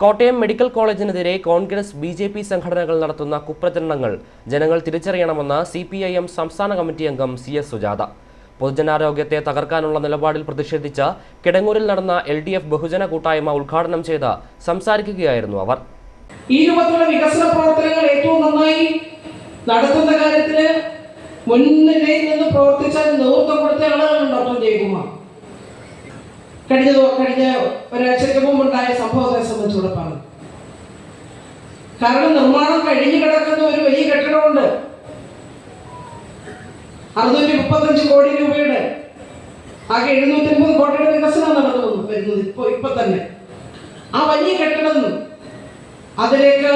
Kottayam medical കോളേജിനെതിരെ Congress B J P സംഘടനകൾ നടത്തുന്ന കുപ്രചരണങ്ങൾ. ജനങ്ങൾ തിരിച്ചറിയണമെന്ന് സി പി ഐ എം സംസ്ഥാന കമ്മിറ്റി അംഗം സി എസ് സുജാത. പൊതുജനാരോഗ്യത്തെ തകർക്കാനുള്ള നിലപാടിൽ പ്രതിഷേധിച്ച് കിടങ്ങൂരിൽ നടന്ന എൽ ഡി എഫ് ബഹുജന കൂട്ടായ്മ ഉദ്ഘാടനം ചെയ്ത് സംസാരിക്കുകയായിരുന്നു അവർ. ഈ രൂപത്തിലുള്ള വികസന പ്രവർത്തനങ്ങൾ ഏറ്റവും നന്നായി നടത്തുന്ന കാര്യത്തിൽ മുൻനിരയിൽ നിന്ന് പ്രവർത്തിച്ച നേതൃത്വം കൊടുത്ത ആളുകളുണ്ട് ഡോക്ടർ ജയകുമാർ. കഴിഞ്ഞ കഴിഞ്ഞ ഒരാഴ്ചയ്ക്ക് മുമ്പുണ്ടായ സംഭവത്തെ സംബന്ധിച്ചൂടെ പറഞ്ഞു. കാരണം നിർമ്മാണം കഴിഞ്ഞു കിടക്കുന്ന ഒരു വലിയ കെട്ടിടമുണ്ട്. അറുന്നൂറ്റി മുപ്പത്തഞ്ച് കോടി രൂപയുടെ ആകെ എഴുന്നൂറ്റി അമ്പത് കോടിയുടെ വികസനം നടന്നു വരുന്നത് ഇപ്പൊ ഇപ്പൊ തന്നെ. ആ വലിയ കെട്ടിടം അതിലേക്ക്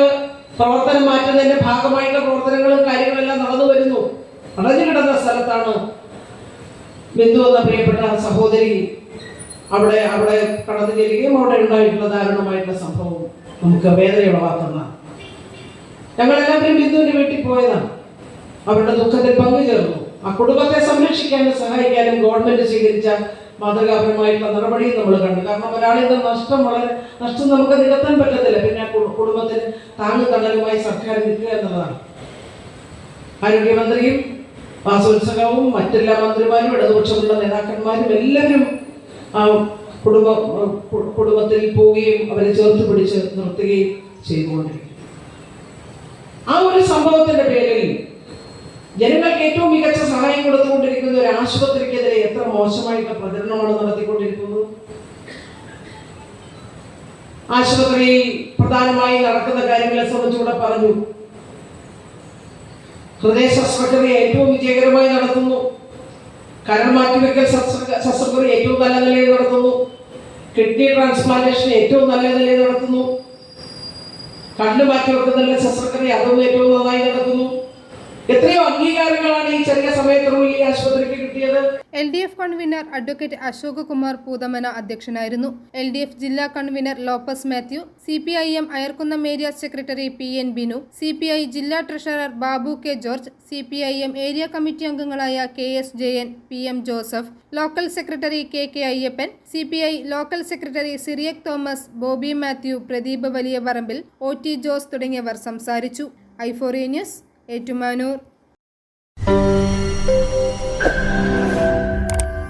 പ്രവർത്തനം മാറ്റുന്നതിന്റെ ഭാഗമായിട്ടുള്ള പ്രവർത്തനങ്ങളും കാര്യങ്ങളെല്ലാം നടന്നു വരുന്നു. അടഞ്ഞു കിടന്ന സ്ഥലത്താണ് ബിന്ദു എന്ന പ്രിയപ്പെട്ട സഹോദരി അവിടെ അവിടെ കടന്നു ചെല്ലുകയും അവിടെ ഉണ്ടായിട്ടുള്ള ദാരുണമായിട്ടുള്ള സംഭവം നമുക്ക് വേദനയുളവാക്കുന്ന ഞങ്ങളെല്ലാവരും ബിന്ദുവിന്റെ വീട്ടിൽ പോയതാണ് അവരുടെ ദുഃഖത്തിൽ പങ്കുചേർന്നു. ആ കുടുംബത്തെ സംരക്ഷിക്കാനും സഹായിക്കാനും ഗവൺമെന്റ് സ്വീകരിച്ച മാതൃകാപരമായിട്ടുള്ള നടപടിയും നമ്മൾ കണ്ടു. കാരണം ഒരാളിൽ നിന്ന് നഷ്ടം വളരെ നഷ്ടം നമുക്ക് നികത്താൻ പറ്റത്തില്ല. പിന്നെ കുടുംബത്തിന് താങ്ങു തണലുമായി സർക്കാർ നിൽക്കുക എന്നുള്ളതാണ്. ആരോഗ്യമന്ത്രിയും വാസോത്സവവും മറ്റെല്ലാ മന്ത്രിമാരും ഇടതുപക്ഷമുള്ള നേതാക്കന്മാരും എല്ലാവരും ആ കുടുംബ കുടുംബത്തിൽ പോവുകയും അവരെ ചേർത്ത് പിടിച്ച് നിർത്തുകയും ചെയ്തുകൊണ്ടിരിക്കും ആ ഒരു സംഭവത്തിന്റെ പേരിൽ ജനങ്ങൾക്ക് ഏറ്റവും മികച്ച സഹായം കൊടുത്തുകൊണ്ടിരിക്കുന്ന ഒരു ആശുപത്രിക്കെതിരെ എത്ര മോശമായിട്ടുള്ള പ്രചരണമാണ് നടത്തിക്കൊണ്ടിരിക്കുന്നത് ആശുപത്രിയിൽ പ്രധാനമായി നടക്കുന്ന കാര്യങ്ങളെ സംബന്ധിച്ചുകൂടെ പറഞ്ഞു. ഹൃദയ ശസ്ത്രക്രിയ ഏറ്റവും വിജയകരമായി നടത്തുന്നു. കരൾ മാറ്റിവെക്കൽ ശസ്ത്ര- നല്ല നിലയിൽ നടത്തുന്നു. കിഡ്നി ട്രാൻസ്പ്ലാന്റേഷൻ ഏറ്റവും നല്ല നിലയിൽ നടത്തുന്നു. കണ്ണ് മാറ്റിവെക്കുന്നതിന്റെ ശസ്ത്രക്രിയ അതും ഏറ്റവും നന്നായി നടക്കുന്നു. എത്രയോ അംഗീകാരങ്ങളാണ് ഈ ചെറിയ ആശുപത്രിക്ക് കിട്ടിയത്. L D F convener advocate Ashok Kumar Poothamana അധ്യക്ഷനായിരുന്നു. എൽ ഡി എഫ് ജില്ലാ convener Lopez Mathew C P I M Ayarkunnam area secretary P N Binu C P I ജില്ലാ treasurer Babu K George C P I M area committee അംഗങ്ങളായ K S Jayan P M Joseph local secretary K K Ayyappan C P I local secretary Cyriac Thomas Bobby Mathew Pradeep Valiyaparambil O T Jose തുടങ്ങിയവർ സംസാരിച്ചു. ഐഫോറിയ news Ettumanoor.